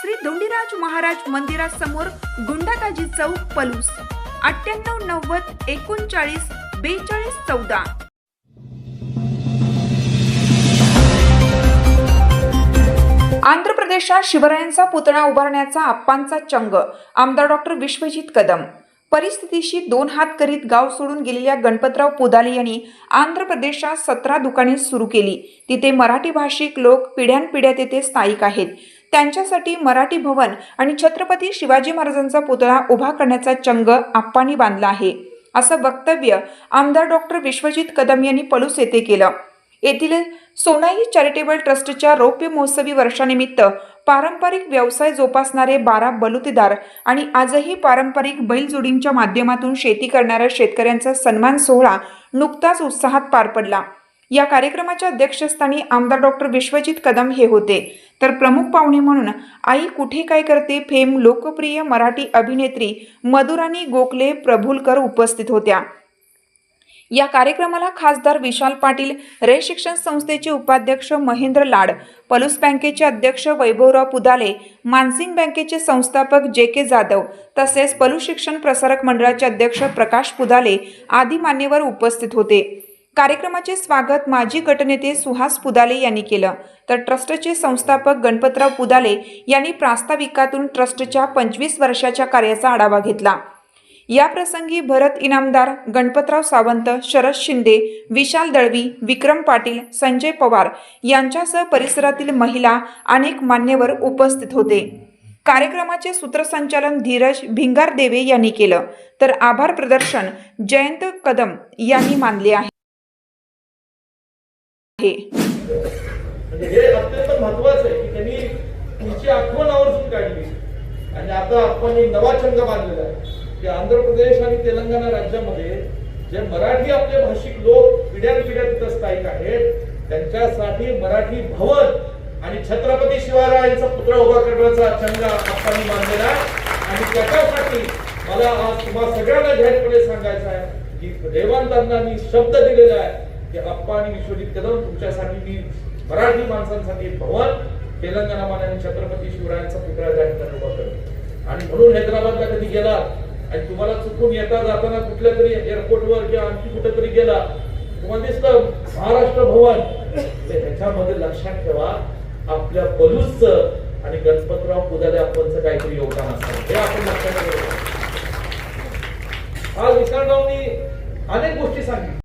Shri Dhondiraj Maharaj मंदिरासमोर गुंडाताजी चौक पलूस. अठ्ठ्याण्णव नव्वद एकोणचाळीस बेचाळीस चौदा. आंध्र प्रदेशात शिवरायांचा पुतळा उभारण्याचा आप्पांचा चंग. आमदार डॉक्टर विश्वजित कदम. परिस्थितीशी दोन हात करीत गाव सोडून गेलेल्या गणपतराव पुदाले यांनी आंध्र प्रदेशात सतरा दुकाने सुरू केली. तिथे मराठी भाषिक लोक पिढ्यानपिढ्या तेथे स्थायिक आहेत. त्यांच्यासाठी मराठी भवन आणि छत्रपती शिवाजी महाराजांचा पुतळा उभा करण्याचा चंग आप्पांनी बांधला आहे. असं वक्तव्य आमदार डॉक्टर विश्वजित कदम यांनी पलूस येथे केलं. येथील सोनाई चॅरिटेबल ट्रस्टच्या रौप्य महोत्सवी वर्षानिमित्त पारंपरिक व्यवसाय जोपासणारे बारा बलुतेदार आणि आजही पारंपरिक बैलजोडींच्या माध्यमातून शेती करणाऱ्या शेतकऱ्यांचा सन्मान सोहळा नुकताच उत्साहात पार पडला. या कार्यक्रमाच्या अध्यक्षस्थानी आमदार डॉक्टर विश्वजित कदम हे होते. तर प्रमुख पाहुणे म्हणून आई कुठे काय करते? फेम लोकप्रिय मराठी अभिनेत्री मधुराणी गोखले प्रभुलकर उपस्थित होत्या. या कार्यक्रमाला खासदार विशाल पाटील रे शिक्षण संस्थेचे उपाध्यक्ष महेंद्र लाड पलूस बँकेचे अध्यक्ष वैभवराव पुदाले मानसिंग बँकेचे संस्थापक जे के जाधव तसेच पलूस शिक्षण प्रसारक मंडळाचे अध्यक्ष प्रकाश पुदाले आदी मान्यवर उपस्थित होते. कार्यक्रमाचे स्वागत माजी गटनेते सुहास पुदाले यांनी केलं. तर ट्रस्टचे संस्थापक गणपतराव पुदाले यांनी प्रास्ताविकातून ट्रस्टच्या पंचवीस वर्षाच्या कार्याचा आढावा घेतला. याप्रसंगी भरत इनामदार गणपतराव सावंत शरद शिंदे विशाल दळवी विक्रम पाटील संजय पवार यांच्यासह परिसरातील महिला अनेक मान्यवर उपस्थित होते. कार्यक्रमाचे सूत्रसंचालन धीरज भिंगारदेवे यांनी केलं. तर आभार प्रदर्शन जयंत कदम यांनी मानले आहे. आहे म्हणजे हे अत्यंत महत्वाचं आहे की त्यांनी तिची आठवण आवर्जून काढली. आणि आता आपण एक नवा छंद बांधलेला आहे. की आंध्र प्रदेश आणि तेलंगणा राज्यामध्ये जे मराठी आपले भाषिक लोक पिढ्यान पिढ्या तिथं स्थायिक आहेत त्यांच्यासाठी मराठी भवन आणि छत्रपती शिवरायांचा पुतळा उभा करण्याचा छंद आपण बांधलेला आणि त्याच्यासाठी मला आज तुम्हाला सगळ्यांना जाहीरपणे सांगायचं आहे की देवांतांनी शब्द दिलेला आहे. की अप्पा आणि विश्वजित कदम तुमच्यासाठी मी मराठी माणसांसाठी भवन तेलंगणा आणि छत्रपती शिवरायांचा पुतळा त्या ठिकाणी उभा करतो. आणि म्हणून हैदराबादला कधी गेला आणि तुम्हाला चुकून येता जाताना कुठल्या तरी एअरपोर्टवर किंवा आणखी कुठेतरी गेला तुम्हाला दिसतं महाराष्ट्र भवन. ह्याच्यामध्ये लक्षात ठेवा आपल्या पलूसच आणि गणपतराव पुदाले आपणचं काहीतरी योगदान असतं. हे आपण लक्षात ठेवा. आज विशालरावनी अनेक गोष्टी सांगितल्या.